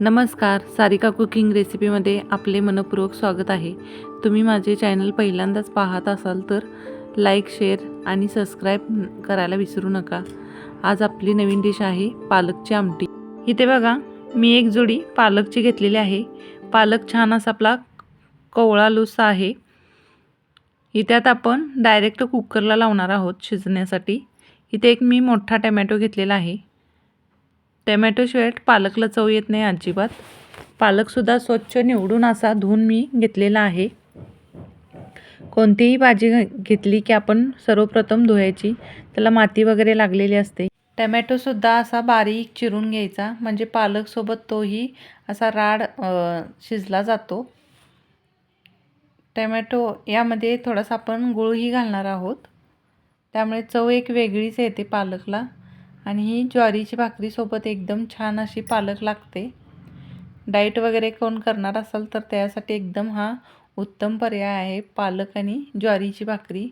नमस्कार सारिका कुकिंग रेसिपीमध्ये आपले मनपूर्वक स्वागत आहे. तुम्ही माझे चॅनल पहिल्यांदाच पाहत असाल तर लाईक शेअर आणि सबस्क्राईब करायला विसरू नका. आज आपली नवीन डिश आहे पालकची आमटी. इथे बघा मी एक जोडी पालकची घेतलेली आहे. पालक छान असा आपला कोवळा लुसा आहे. इथ्यात आपण डायरेक्ट कुकरला लावणार आहोत शिजण्यासाठी. इथे एक मी मोठा टमॅटो घेतलेला आहे. टमॅटोशिवाय पालकला चव येत नाही अजिबात. पालकसुद्धा स्वच्छ निवडून असा धुवून मी घेतलेला आहे. कोणतीही भाजी घ- घेतली की आपण सर्वप्रथम धुवायची. त्याला माती वगैरे लागलेली असते. टमॅटोसुद्धा असा बारीक चिरून घ्यायचा. म्हणजे पालकसोबत तोही असा राड शिजला जातो. टमॅटो यामध्ये थोडासा आपण गुळही घालणार आहोत. त्यामुळे चव एक वेगळीच येते पालकला. आणि ही ज्वारीची भाकरीसोबत एकदम छान अशी पालक लागते. डाईट वगैरे कोण करणार असाल तर त्यासाठी एकदम हा उत्तम पर्याय आहे पालक आणि ज्वारीची भाकरी.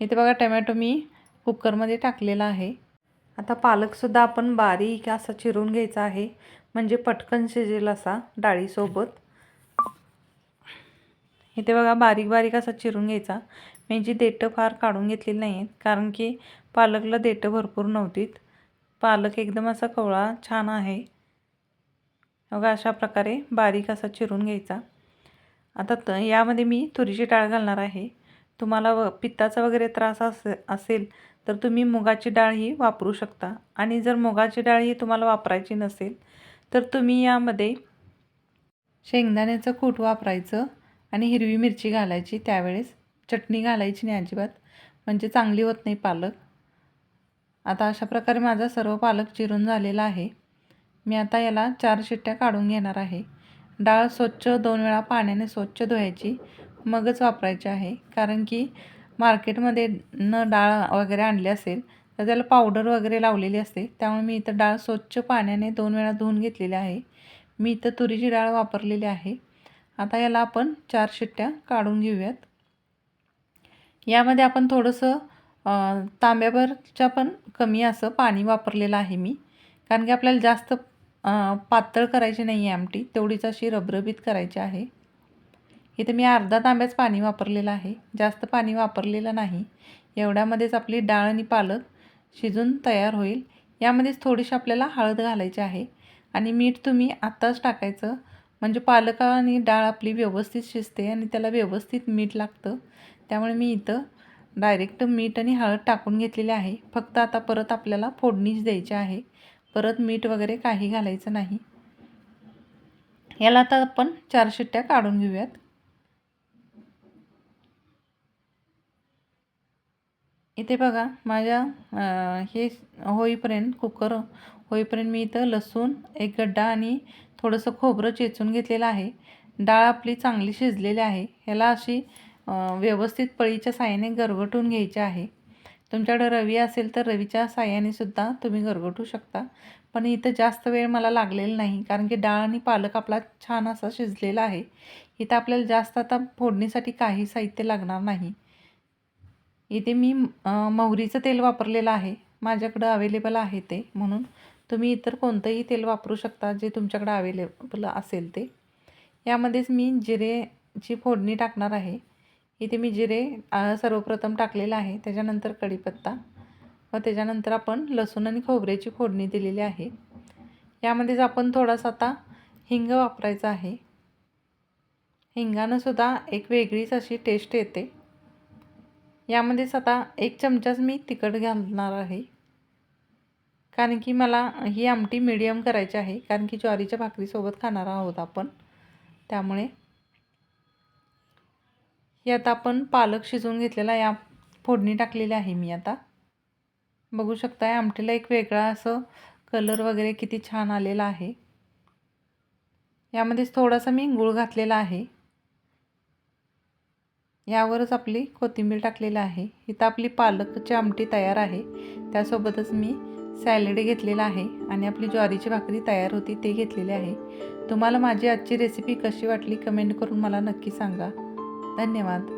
इथे बघा टमॅटो मी कुकरमध्ये टाकलेला आहे. आता पालकसुद्धा आपण बारीक असा चिरून घ्यायचा आहे म्हणजे पटकन शिजेल असा डाळीसोबत. इथे बघा बारीक बारीक असा चिरून घ्यायचा. मी जी देठं फार काढून घेतलेली नाही आहेत कारण की पालकला देठं भरपूर नव्हतीत. पालक एकदम असा कवळा छान आहे. बघा अशा प्रकारे बारीक असा चिरून घ्यायचा. आता त यामध्ये मी तुरीची डाळ घालणार आहे. तुम्हाला व पित्ताचा वगैरे त्रास असे असेल तर तुम्ही मुगाची डाळ ही वापरू शकता. आणि जर मुगाची डाळ ही तुम्हाला वापरायची नसेल तर तुम्ही यामध्ये शेंगदाण्याचं कूट वापरायचं आणि हिरवी मिरची घालायची त्यावेळेस. चटणी घालायची नाही अजिबात. म्हणजे चांगली होत नाही पालक. आता अशा प्रकारे माझा सर्व पालक चिरून झालेला आहे. मी आता याला चार शिट्ट्या काढून घेणार आहे. डाळ स्वच्छ दोन वेळा पाण्याने स्वच्छ धुवायची. मगच वापरायची आहे. कारण की मार्केटमध्ये न डाळ वगैरे आणली असेल तर त्याला पावडर वगैरे लावलेली असते. त्यामुळे मी इथं डाळ स्वच्छ पाण्याने दोन वेळा धुवून घेतलेली आहे. मी इथं तुरीची डाळ वापरलेली आहे. आता याला आपण चार शिट्ट्या काढून घेऊयात. यामध्ये आपण थोडंसं तांब्यावरच्या तांब्याभरच्या पण कमी असं पाणी वापरलेलं आहे मी. कारण की आपल्याला जास्त पातळ करायची नाही आहे आमटी तेवढीच अशी रबरबीत करायची आहे. इथे मी अर्धा तांब्याच पाणी वापरलेलं आहे. जास्त पाणी वापरलेलं नाही. एवढ्यामध्येच आपली डाळ आणि पालक शिजून तयार होईल. यामध्येच थोडीशी आपल्याला हळद घालायची आहे. आणि मीठ तुम्ही आत्ताच टाकायचं. म्हणजे पालक आणि डाळ आपली व्यवस्थित शिजते आणि त्याला व्यवस्थित मीठ लागतं. त्यामुळे मी इथं डायरेक्ट मीठ आणि हळद टाकून घेतलेली आहे. फक्त आता परत आपल्याला फोडणीच द्यायची आहे. परत मीठ वगैरे काही घालायचं नाही. याला आता आपण चार शिट्ट्या काढून घेऊयात. इथे बघा माझ्या हे होईपर्यंत कुकर होईपर्यंत मी इथं लसूण एक गड्डा आणि थोडंसं खोबरं चेचून घेतलेलं आहे. डाळ आपली चांगली शिजलेली आहे. ह्याला अशी व्यवस्थित पळीच्या साह्याने गरगटून घ्यायचे आहे. तुमच्याकडं रवी असेल तर रवीच्या साह्याने सुद्धा तुम्ही गरगटू शकता. पण इथं जास्त वेळ मला लागलेला नाही कारण की डाळ आणि पालक आपला छान असा शिजलेला आहे. इथं आपल्याला जास्त आता फोडणीसाठी काही साहित्य लागणार नाही. इथे मी मोहरीचं तेल वापरलेलं आहे. माझ्याकडं अवेलेबल आहे ते. म्हणून तुम्ही इतर कोणतंही तेल वापरू शकता जे तुमच्याकडं अवेलेबल असेल ते. यामध्येच मी जिरेची फोडणी टाकणार आहे. इथे मी जिरे सर्वप्रथम टाकलेलं आहे. त्याच्यानंतर कढीपत्ता. व त्याच्यानंतर आपण लसूण आणि खोबऱ्याची फोडणी दिलेली आहे. यामध्येच आपण थोडासा आता हिंग वापरायचा आहे. हिंगानंसुद्धा एक वेगळीच अशी टेस्ट येते. यामध्येच आता एक चमचाच मी तिखट घालणार आहे. कारण की मला ही आमटी मिडियम करायची आहे. कारण की ज्वारीच्या भाकरीसोबत खाणार आहोत आपण. त्यामुळे ही आता आपण पालक शिजवून घेतलेला या फोडणी टाकलेली आहे मी आता. बघू शकता आमटीला एक वेगळा असं कलर वगैरे किती छान आलेला आहे. यामध्येच थोडासा मी गूळ घातलेला आहे. यावरच आपली कोथिंबीर टाकलेली आहे. इथं आपली पालकची आमटी तयार आहे. त्यासोबतच मी सॅलड घेतलेला आहे आणि आपली ज्वारीची भाकरी तयार होती ते घेतलेले आहे. तुम्हाला माझी आजची रेसिपी कशी वाटली कमेंट करून मला नक्की सांगा. धन्यवाद.